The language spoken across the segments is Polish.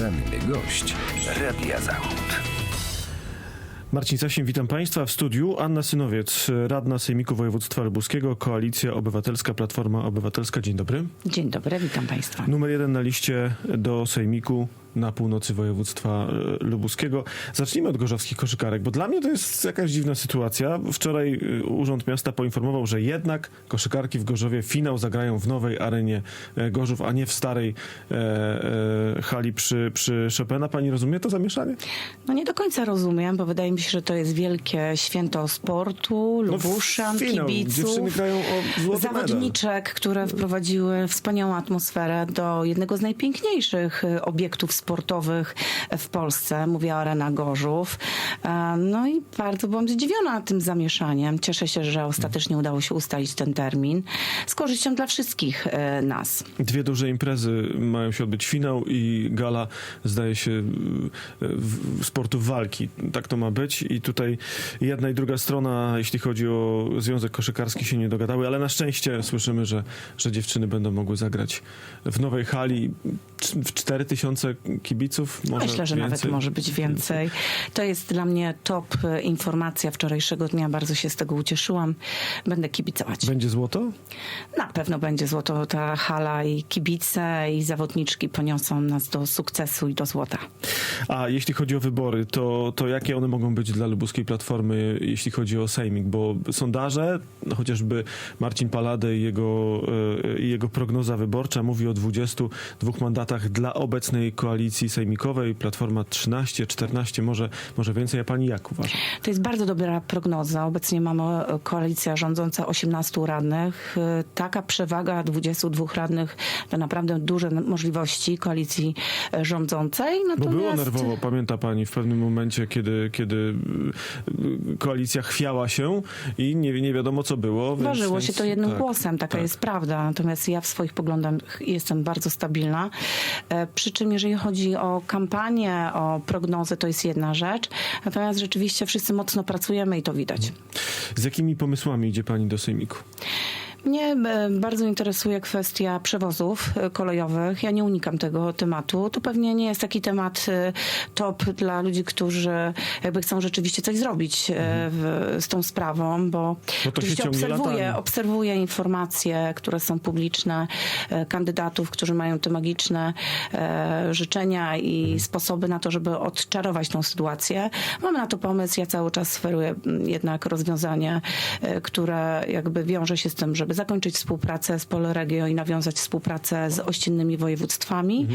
Poranny gość Radia Zachód. Marcin Sasin, witam Państwa w studiu. Anna Synowiec, radna Sejmiku Województwa Lubuskiego, Koalicja Obywatelska, Platforma Obywatelska. Dzień dobry. Dzień dobry, witam Państwa. Numer jeden na liście do Sejmiku na północy województwa e, lubuskiego. Zacznijmy od gorzowskich koszykarek, bo dla mnie to jest jakaś dziwna sytuacja. Wczoraj e, Urząd Miasta poinformował, że jednak koszykarki w Gorzowie finał zagrają w nowej arenie e, Gorzów, a nie w starej e, e, hali przy, przy Chopina. Pani rozumie to zamieszanie? No nie do końca rozumiem, bo wydaje mi się, że to jest wielkie święto sportu, lubuszan, No, finał. kibiców, zawodniczek, które wprowadziły wspaniałą atmosferę do jednego z najpiękniejszych obiektów sportowych w Polsce. Mówię o Arena Gorzów. E, No i bardzo byłam zdziwiona tym zamieszaniem. Cieszę się, że ostatecznie udało się ustalić ten termin z korzyścią dla wszystkich e, nas. Dwie duże imprezy mają się odbyć. Finał i gala, zdaje się, w- sportów walki. Tak to ma być. I tutaj jedna i druga strona, jeśli chodzi o Związek Koszykarski, się nie dogadały, ale na szczęście słyszymy, że, że dziewczyny będą mogły zagrać w nowej hali. W 4000 kibiców? Może Myślę, że więcej? nawet może być więcej. To jest dla mnie top informacja wczorajszego dnia. Bardzo się z tego ucieszyłam. Będę kibicować. Będzie złoto? Na pewno będzie złoto ta hala i kibice i zawodniczki poniosą nas do sukcesu i do złota. A jeśli chodzi o wybory, to, to jakie one mogą być dla lubuskiej platformy, jeśli chodzi o Sejmik? Bo sondaże, no chociażby Marcin Palade i jego, e, i jego prognoza wyborcza mówi o 22 mandatach dla obecnej koalicji sejmikowej. Platforma 13, 14, może, może więcej. A pani jak uważa? To jest bardzo dobra prognoza. Obecnie mamy e, koalicja rządząca 18 radnych. E, Taka przewaga 22 radnych to naprawdę duże możliwości koalicji e, rządzącej. Bo Natomiast... było nerwowo, pamięta pani, w pewnym momencie, kiedy, kiedy koalicja chwiała się i nie, nie wiadomo co było. Ważyło więc, się to jednym tak, głosem, taka tak. jest prawda. Natomiast ja w swoich poglądach jestem bardzo stabilna. Przy czym, jeżeli chodzi o kampanię, o prognozy, to jest jedna rzecz. Natomiast rzeczywiście wszyscy mocno pracujemy i to widać. Z jakimi pomysłami idzie pani do Sejmiku? Mnie e, bardzo interesuje kwestia przewozów e, kolejowych. Ja nie unikam tego tematu. To pewnie nie jest taki temat e, top dla ludzi, którzy jakby chcą rzeczywiście coś zrobić e, w, z tą sprawą, bo Mhm. No oczywiście obserwuję, latami. obserwuję informacje, które są publiczne, kandydatów, którzy mają te magiczne życzenia i Mhm. sposoby na to, żeby odczarować tą sytuację. Mamy na to pomysł. Ja cały czas sugeruję mm, jednak rozwiązanie, które jakby wiąże się z tym, żeby zakończyć współpracę z Polregio i nawiązać współpracę z ościennymi województwami.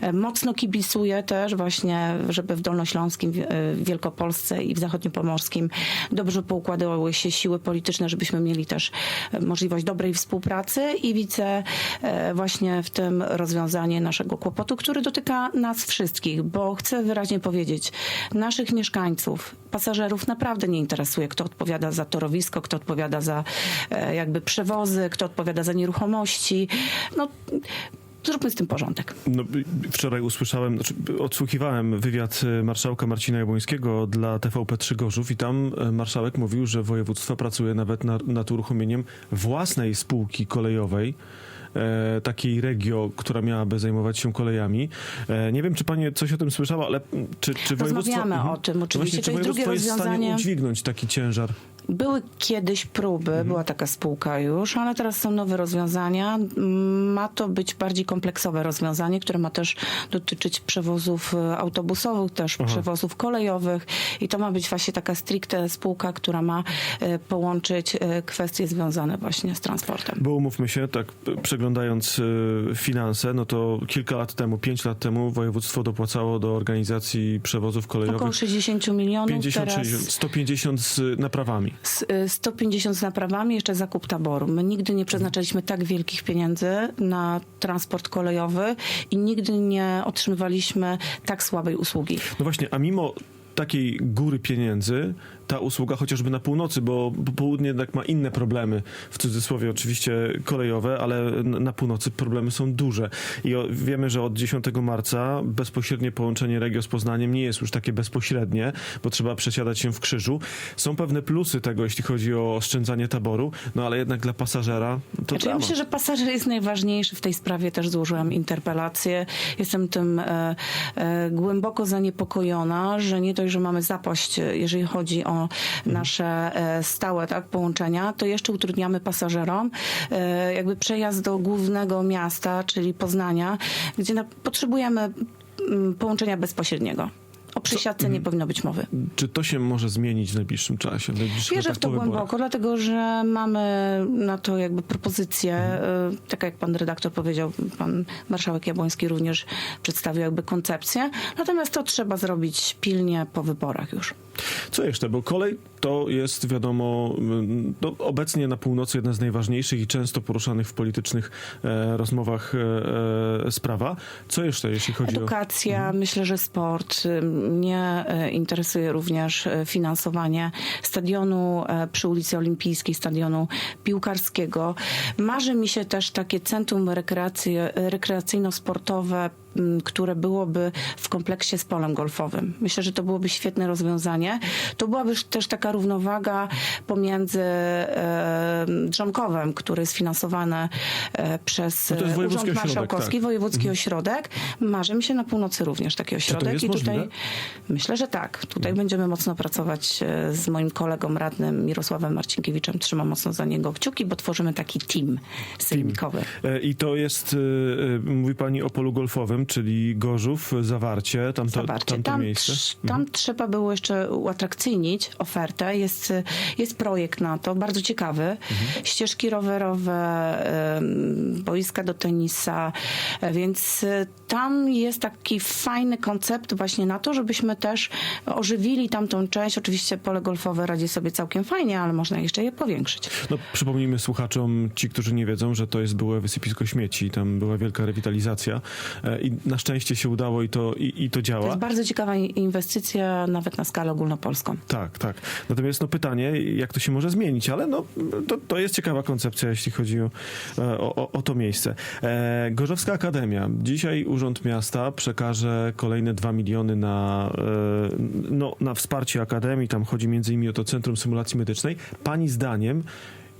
E, Mocno kibicuję też właśnie, żeby w Dolnośląskim, w w Wielkopolsce i w Zachodniopomorskim dobrze poukładały się siły polityczne, żebyśmy mieli też e, możliwość dobrej współpracy i widzę e, właśnie w tym rozwiązanie naszego kłopotu, który dotyka nas wszystkich, bo chcę wyraźnie powiedzieć, naszych mieszkańców, pasażerów naprawdę nie interesuje, kto odpowiada za torowisko, kto odpowiada za e, jakby przewozy, kto odpowiada za nieruchomości. No, zróbmy z tym porządek. No, wczoraj usłyszałem, znaczy odsłuchiwałem wywiad marszałka Marcina Jabłońskiego dla TVP3 Gorzów i tam y, marszałek mówił, że województwo pracuje nawet na- nad uruchomieniem własnej spółki kolejowej. E, takiej regio, która miałaby zajmować się kolejami. E, nie wiem, czy panie coś o tym słyszała, ale mm, czy, czy województwo... Rozmawiamy Mhm. o tym, No oczywiście. Właśnie, czy To jest drugie jest w stanie udźwignąć taki ciężar? Były kiedyś próby, Mhm. była taka spółka już, ale teraz są nowe rozwiązania. Mm, Ma to być bardziej kompleksowe rozwiązanie, które ma też dotyczyć przewozów e, autobusowych, też Aha. przewozów kolejowych i to ma być właśnie taka stricte spółka, która ma e, połączyć e, kwestie związane właśnie z transportem. Bo umówmy się, tak przeglądając finanse, no to kilka lat temu, pięć lat temu województwo dopłacało do organizacji przewozów kolejowych Około 60 milionów 50, teraz. 60, 150 z naprawami. Z, y, 150 z naprawami, jeszcze zakup taboru. My nigdy nie przeznaczaliśmy tak wielkich pieniędzy na transport kolejowy i nigdy nie otrzymywaliśmy tak słabej usługi. No właśnie, a mimo takiej góry pieniędzy, ta usługa chociażby na północy, bo południe jednak ma inne problemy, w cudzysłowie oczywiście kolejowe, ale na północy problemy są duże. I wiemy, że od 10 marca bezpośrednie połączenie Regio z Poznaniem nie jest już takie bezpośrednie, bo trzeba przesiadać się w krzyżu. Są pewne plusy tego, jeśli chodzi o oszczędzanie taboru, no ale jednak dla pasażera to Znaczy, ja myślę, że pasażer jest najważniejszy. W tej sprawie też złożyłam interpelację. Jestem tym e, e, głęboko zaniepokojona, że nie dość, że mamy zapaść, e, jeżeli chodzi o nasze e, stałe tak, połączenia, to jeszcze utrudniamy pasażerom e, jakby przejazd do głównego miasta, czyli Poznania, gdzie potrzebujemy mm, połączenia bezpośredniego. O przesiadce nie powinno być mowy. Czy to się może zmienić w najbliższym czasie? W najbliższych Wierzę w to wyborach? głęboko, dlatego że mamy na to jakby propozycję, y, tak jak pan redaktor powiedział, pan marszałek Jabłoński również przedstawił jakby koncepcję. Natomiast to trzeba zrobić pilnie po wyborach już. Co jeszcze? Bo kolej to jest, wiadomo, mm, no, obecnie na północy jedna z najważniejszych i często poruszanych w politycznych e, rozmowach e, e, sprawa. Co jeszcze, jeśli chodzi Edukacja, Mhm. myślę, że sport. Mnie e, interesuje również e, finansowanie stadionu e, przy ulicy Olimpijskiej, stadionu piłkarskiego. Marzy mi się też takie centrum rekreacyjno-sportowe, które byłoby w kompleksie z polem golfowym. Myślę, że to byłoby świetne rozwiązanie. To byłaby też taka równowaga pomiędzy e, Drzemkowem, który jest finansowany e, przez No to jest e, Urząd ośrodek, Marszałkowski, tak. wojewódzki ośrodek. Marzy mi się na północy również taki ośrodek. I tutaj możliwe? myślę, że tak. Tutaj będziemy mocno pracować z moim kolegą radnym Mirosławem Marcinkiewiczem. Trzymam mocno za niego kciuki, bo tworzymy taki team sejmikowy. E, I to jest, mówi pani o polu golfowym, czyli Gorzów, Zawarcie, tamto, Zobaczcie, tamto tam, miejsce. trz- tam trzeba było jeszcze uatrakcyjnić ofertę. Jest, jest projekt na to, bardzo ciekawy. Mhm. Ścieżki rowerowe, boiska do tenisa, więc y, tam jest taki fajny koncept właśnie na to, żebyśmy też ożywili tamtą część. Oczywiście pole golfowe radzi sobie całkiem fajnie, ale można jeszcze je powiększyć. No, przypomnijmy słuchaczom, ci, którzy nie wiedzą, że to jest byłe wysypisko śmieci, tam była wielka rewitalizacja e, i na szczęście się udało i to, i, i to To działa. jest bardzo ciekawa inwestycja, nawet na skalę ogólnopolską. Tak, tak. Natomiast no pytanie, jak to się może zmienić, ale no, to, to jest ciekawa koncepcja, jeśli chodzi o, o, o, to miejsce. E, Gorzowska Akademia. Dzisiaj Urząd Miasta przekaże kolejne 2 miliony na, e, no, na wsparcie Akademii. Tam chodzi między innymi o to Centrum Symulacji Medycznej. Pani zdaniem,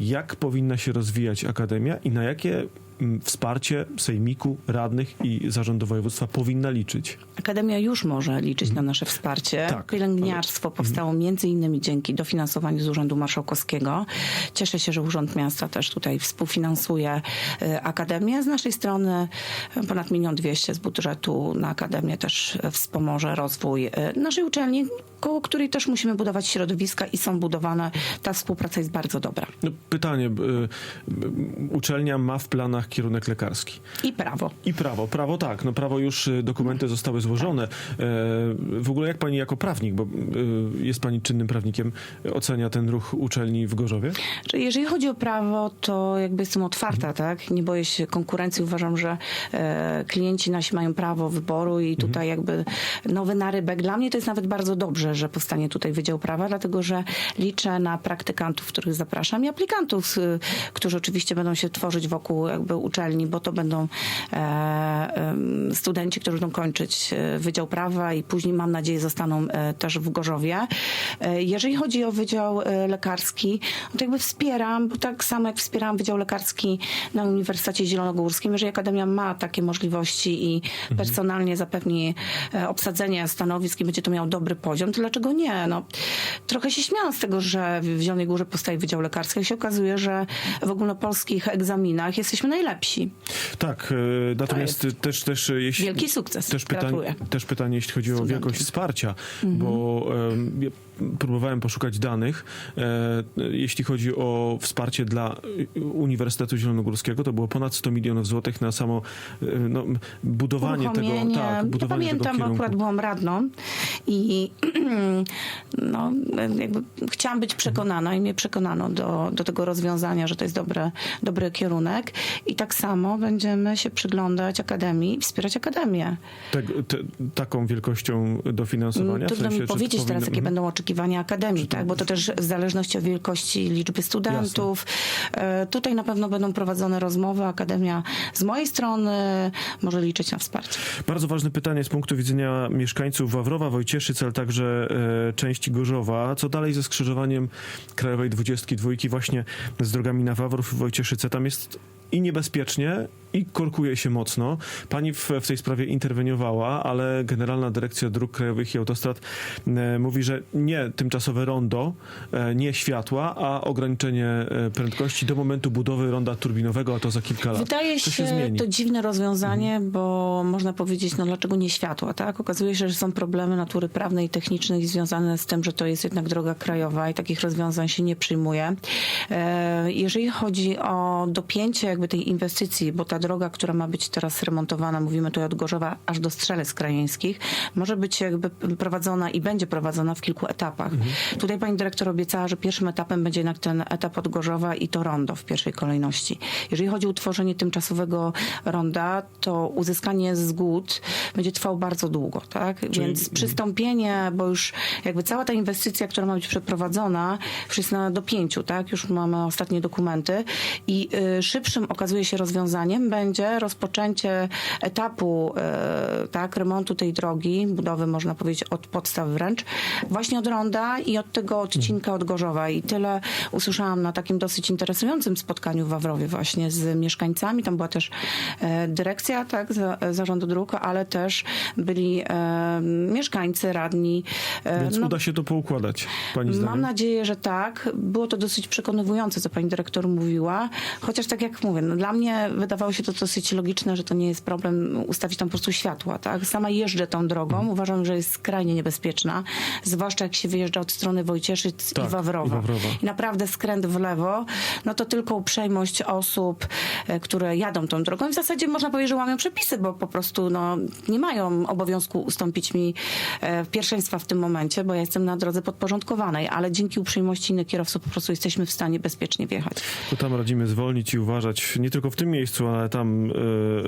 jak powinna się rozwijać Akademia i na jakie wsparcie Sejmiku, radnych i zarządu województwa powinna liczyć? Akademia już może liczyć na nasze wsparcie. Tak, Pielęgniarstwo powstało między innymi dzięki dofinansowaniu z Urzędu Marszałkowskiego. Cieszę się, że Urząd Miasta też tutaj współfinansuje e, Akademię. Z naszej strony e, ponad milion dwieście z budżetu na Akademię też wspomoże rozwój e, naszej uczelni, koło której też musimy budować środowiska i są budowane. Ta współpraca jest bardzo dobra. No, pytanie. uczelnia ma w planach kierunek lekarski. I prawo. I prawo. Prawo tak. No prawo już y, dokumenty zostały złożone. E, W ogóle jak pani jako prawnik, bo y, jest pani czynnym prawnikiem, ocenia ten ruch uczelni w Gorzowie? Jeżeli chodzi o prawo, to jakby jestem otwarta, tak? Nie boję się konkurencji. Uważam, że e, klienci nasi mają prawo wyboru i tutaj jakby nowy narybek. Dla mnie to jest nawet bardzo dobrze, że powstanie tutaj Wydział Prawa, dlatego że liczę na praktykantów, których zapraszam i aplikantów, y, którzy oczywiście będą się tworzyć wokół jakby uczelni, bo to będą e, studenci, którzy będą kończyć e, Wydział Prawa i później mam nadzieję zostaną e, też w Gorzowie. Jeżeli chodzi o Wydział Lekarski, no to jakby wspieram, bo tak samo jak wspierałam Wydział Lekarski na Uniwersytecie Zielonogórskim, jeżeli Akademia ma takie możliwości i personalnie zapewni obsadzenie stanowisk i będzie to miał dobry poziom, to dlaczego nie? No, trochę się śmiałam z tego, że w Zielonej Górze powstaje Wydział Lekarski, jak się okazuje, że w ogólnopolskich egzaminach jesteśmy najlepsi. Tak, e, natomiast też, też e, jeśli... Wielki sukces. Też pytanie, też pytanie, jeśli chodzi o wielkość wsparcia, bo em, ja próbowałem poszukać danych. E, jeśli chodzi o wsparcie dla Uniwersytetu Zielonogórskiego, to było ponad 100 milionów złotych na samo e, no, budowanie tego, tak, ja budowanie pamiętam, tego bo akurat byłam radną i no, chciałam być przekonana i mnie przekonano do, do tego rozwiązania, że to jest dobry, dobry kierunek i tak samo będziemy się przyglądać Akademii i wspierać Akademię. Te, te, taką wielkością dofinansowania? W Trudno sensie, mi powiedzieć teraz, powinno- jakie Mhm. będą oczekiwania poszukiwania akademii, tak? bo to też w zależności od wielkości liczby studentów. E, Tutaj na pewno będą prowadzone rozmowy. Akademia z mojej strony może liczyć na wsparcie. Bardzo ważne pytanie z punktu widzenia mieszkańców Wawrowa, Wojcieszyc, ale także e, części Gorzowa. Co dalej ze skrzyżowaniem Krajowej 22 właśnie z drogami na Wawrów i Wojcieszyce? Tam jest i niebezpiecznie, i korkuje się mocno. Pani w, w tej sprawie interweniowała, ale Generalna Dyrekcja Dróg Krajowych i Autostrad e, mówi, że nie tymczasowe rondo, e, nie światła, a ograniczenie e, prędkości do momentu budowy ronda turbinowego, a to za kilka lat. Wydaje się, zmieni? to dziwne rozwiązanie, bo można powiedzieć, no dlaczego nie światła, tak? Okazuje się, że są problemy natury prawnej i technicznej związane z tym, że to jest jednak droga krajowa i takich rozwiązań się nie przyjmuje. E, Jeżeli chodzi o dopięcie jakby tej inwestycji, bo ta droga, która ma być teraz remontowana, mówimy tutaj od Gorzowa aż do Strzelec Krajeńskich, może być jakby prowadzona i będzie prowadzona w kilku etapach. Tutaj pani dyrektor obiecała, że pierwszym etapem będzie jednak ten etap od Gorzowa i to rondo w pierwszej kolejności. Jeżeli chodzi o utworzenie tymczasowego ronda, to uzyskanie zgód będzie trwało bardzo długo, tak? Więc przystąpienie, bo już jakby cała ta inwestycja, która ma być przeprowadzona, już jest na dopięciu, tak? Już mamy ostatnie dokumenty i y, szybszym okazuje się rozwiązaniem będzie rozpoczęcie etapu y, tak, remontu tej drogi, budowy można powiedzieć od podstaw wręcz, właśnie od ronda i od tego odcinka od Gorzowa i tyle usłyszałam na takim dosyć interesującym spotkaniu w Wawrowie właśnie z mieszkańcami, tam była też e, dyrekcja tak, za, zarządu dróg, ale też byli e, mieszkańcy, radni. E, Więc no, uda się to poukładać, pani zdaniem? Mam nadzieję, że tak. Było to dosyć przekonywujące, co pani dyrektor mówiła. Chociaż tak jak mówię, no dla mnie wydawało się to dosyć logiczne, że to nie jest problem ustawić tam po prostu światła. Tak? Sama jeżdżę tą drogą. Mhm. Uważam, że jest skrajnie niebezpieczna. Zwłaszcza jak się wyjeżdża od strony Wojcieszyc Tak, i, Wawrowa. i Wawrowa. I naprawdę skręt w lewo, no to tylko uprzejmość osób, e, które jadą tą drogą. I w zasadzie można powiedzieć, że łamią przepisy, bo po prostu no, nie mają obowiązku ustąpić mi e, pierwszeństwa w tym momencie, bo ja jestem na drodze podporządkowanej, ale dzięki uprzejmości innych kierowców po prostu jesteśmy w stanie bezpiecznie wjechać. To tam radzimy zwolnić i uważać, nie tylko w tym miejscu, ale tam e,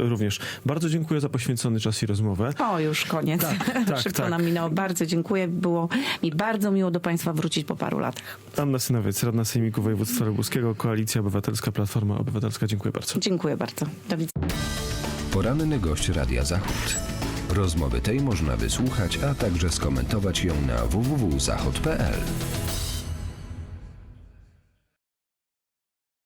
również. Bardzo dziękuję za poświęcony czas i rozmowę. O, już koniec. tak, Szybko tak. nam minęło. Bardzo dziękuję. Było mi bardzo miło do Państwa wrócić po paru latach. Anna Synowiec, Radna Sejmiku Województwa Lubuskiego, Koalicja Obywatelska, Platforma Obywatelska. Dziękuję bardzo. Dziękuję bardzo. Do widzenia. Poranny gość Radia Zachód. Rozmowy tej można wysłuchać, a także skomentować ją na www.zachod.pl.